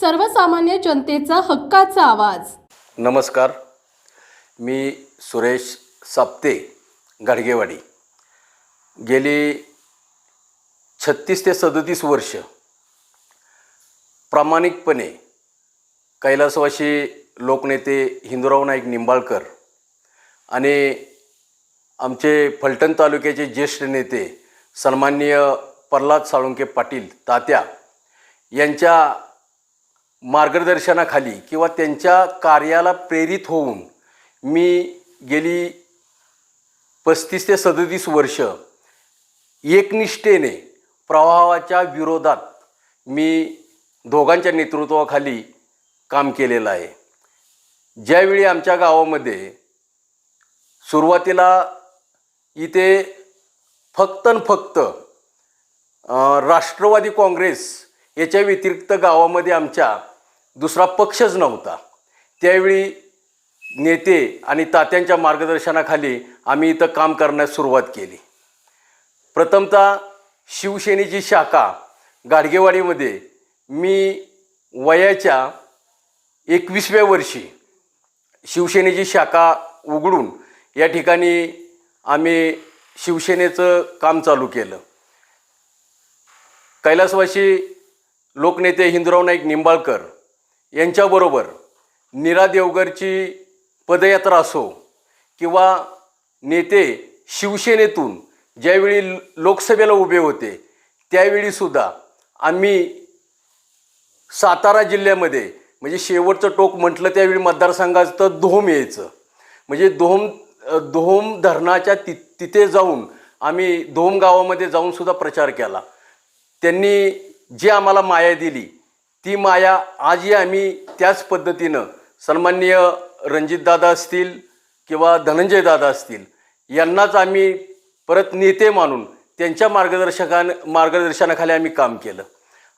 सर्वसामान्य जनतेचा हक्काचा आवाज. नमस्कार. मी सुरेश साप्ते गाडगेवाडी. गेली छत्तीस ते सदतीस वर्ष प्रामाणिकपणे कैलासवासी लोकनेते हिंदूराव नाईक निंबाळकर आणि आमचे फलटण तालुक्याचे ज्येष्ठ नेते सन्माननीय प्रल्हाद साळुंके पाटील तात्या यांच्या मार्गदर्शनाखाली किंवा त्यांच्या कार्याला प्रेरित होऊन मी गेली पस्तीस ते सदतीस वर्ष एकनिष्ठेने प्रवाहाच्या विरोधात मी दोघांच्या नेतृत्वाखाली काम केलेलं आहे. ज्यावेळी आमच्या गावामध्ये सुरुवातीला इथे फक्त फक्त राष्ट्रवादी काँग्रेस याच्या व्यतिरिक्त गावामध्ये आमच्या दुसरा पक्षच नव्हता. त्यावेळी नेते आणि तात्यांच्या मार्गदर्शनाखाली आम्ही इथं काम करण्यास सुरुवात केली. प्रथमतः शिवसेनेची शाखा गाडगेवाडीमध्ये मी वयाच्या एकवीसव्या वर्षी शिवसेनेची शाखा उघडून या ठिकाणी आम्ही शिवसेनेचं काम चालू केलं. कैलासवासी लोकनेते हिंदुराव नाईक निंबाळकर यांच्याबरोबर नीरा देवगरची पदयात्रा असो किंवा नेते शिवसेनेतून ज्यावेळी लोकसभेला उभे होते त्यावेळीसुद्धा आम्ही सातारा जिल्ह्यामध्ये म्हणजे शेवटचं टोक म्हटलं त्यावेळी मतदारसंघाचं धोम यायचं. म्हणजे दोहम धोम धरणाच्या ति तिथे जाऊन आम्ही धोम गावामध्ये जाऊनसुद्धा प्रचार केला. त्यांनी जी आम्हाला माया दिली ती माया आजही आम्ही त्याच पद्धतीनं सन्माननीय रणजितदादा असतील किंवा धनंजयदादा असतील यांनाच आम्ही परत नेते मानून त्यांच्या मार्गदर्शकान मार्गदर्शनाखाली आम्ही काम केलं.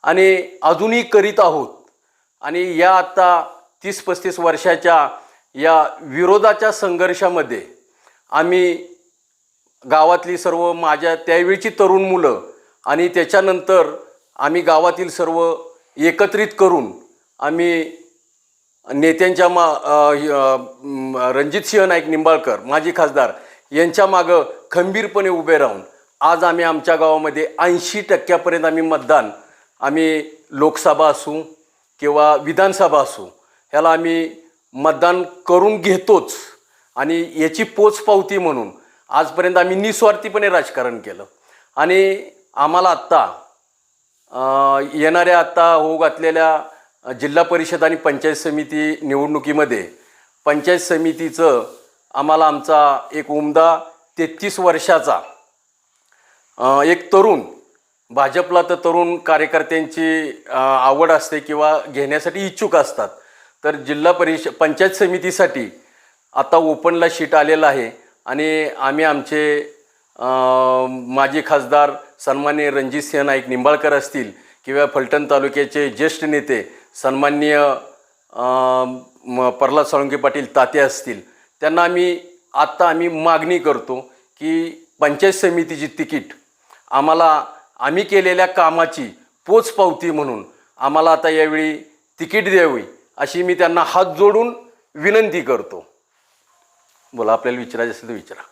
आणि अजूनही करीत आहोत. आणि या आत्ता तीस पस्तीस वर्षाच्या या विरोधाच्या संघर्षामध्ये आम्ही गावातली सर्व माझ्या त्यावेळची तरुण मुलं आणि त्याच्यानंतर आम्ही गावातील सर्व एकत्रित करून आम्ही नेत्यांच्या मा रणजितसिंह नाईक निंबाळकर माजी खासदार यांच्या मागं खंबीरपणे उभे राहून आज आम्ही आमच्या गावामध्ये ऐंशी टक्क्यापर्यंत आम्ही मतदान आम्ही लोकसभा असू किंवा विधानसभा असू ह्याला आम्ही मतदान करून घेतोच. आणि याची पोचपावती म्हणून आजपर्यंत आम्ही निस्वार्थीपणे राजकारण केलं. आणि आम्हाला आत्ता येणाऱ्या आत्ता होऊ घातलेल्या जिल्हा परिषद आणि पंचायत समिती निवडणुकीमध्ये पंचायत समितीचं आम्हाला आमचा एक उमदा तेहतीस वर्षाचा एक तरुण भाजपला तर तरुण कार्यकर्त्यांची आवड असते किंवा घेण्यासाठी इच्छुक असतात. तर जिल्हा परिषद पंचायत समितीसाठी आता ओपनला शीट आलेलं आहे आणि आम्ही आमचे माजी खासदार सन्मान्य रणजितसिंह नाईक निंबाळकर असतील किंवा फलटण तालुक्याचे ज्येष्ठ नेते सन्मान्य प्रल्हाद साळुंके पाटील ताते असतील त्यांना आम्ही आत्ता आम्ही मागणी करतो की पंचायत समितीची तिकीट आम्हाला आम्ही केलेल्या कामाची पोचपावती म्हणून आम्हाला आता यावेळी तिकीट द्यावी अशी मी त्यांना हात जोडून विनंती करतो. बोला आपल्याला विचारायचं असेल तर विचारा.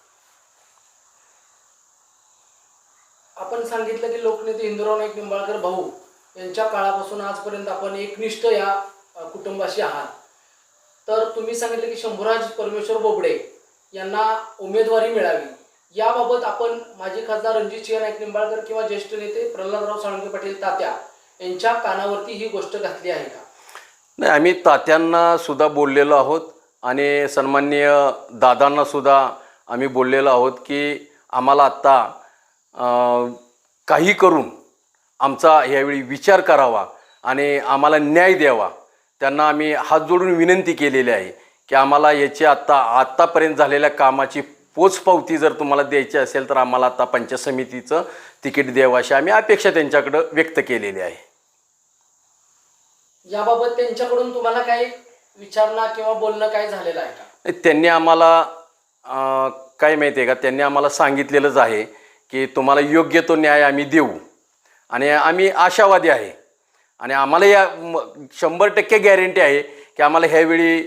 आपण सांगितलं की लोकनेते इंदुराव नाईक निंबाळकर भाऊ यांच्या काळापासून आजपर्यंत आपण एकनिष्ठ या कुटुंबाशी आहात. तर तुम्ही सांगितलं की शंभूराज परमेश्वर बोबडे यांना उमेदवारी मिळावी. याबाबत आपण माजी खासदार रणजितसिंह नाईक निंबाळकर किंवा ज्येष्ठ नेते प्रल्हादराव साळुंके पाटील तात्या यांच्या कानावरती ही गोष्ट घातली आहे का? नाही आम्ही तात्यांना सुद्धा बोललेलो आहोत आणि सन्माननीय दादांना सुद्धा आम्ही बोललेलो आहोत की आम्हाला आत्ता काही करून आमचा यावेळी विचार करावा आणि आम्हाला न्याय द्यावा. त्यांना आम्ही हात जोडून विनंती केलेली आहे की आम्हाला याची आत्ता आत्तापर्यंत झालेल्या कामाची पोचपावती जर तुम्हाला द्यायची असेल तर आम्हाला आता पंचायत समितीचं तिकीट द्यावं अशी आम्ही अपेक्षा त्यांच्याकडं व्यक्त केलेली आहे. याबाबत त्यांच्याकडून तुम्हाला काही विचारणा किंवा बोलणं काय झालेलं आहे का? त्यांनी आम्हाला काय माहिती आहे का? त्यांनी आम्हाला सांगितलेलंच आहे की तुम्हाला योग्य तो न्याय आम्ही देऊ. आणि आम्ही आशावादी आहे. आणि आम्हाला या शंभर टक्के गॅरंटी आहे की आम्हाला ह्यावेळी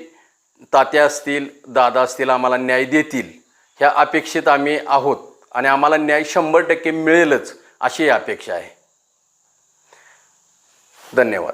तात्या असतील दादा असतील आम्हाला न्याय देतील. ह्या अपेक्षित आम्ही आहोत. आणि आम्हाला न्याय शंभर टक्के मिळेलच अशी अपेक्षा आहे. धन्यवाद.